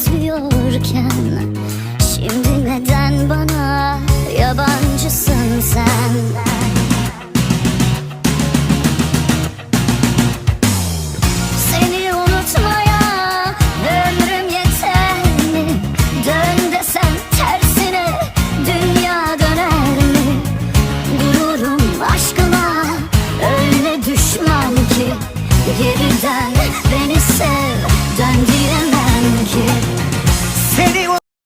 özlüyorken Şimdi neden bana yabancısın sen? Seni unutmaya ömrüm yeter mi? Dön tersine dünya döner mi? Gururum aşkına öyle düşman ki. Geriden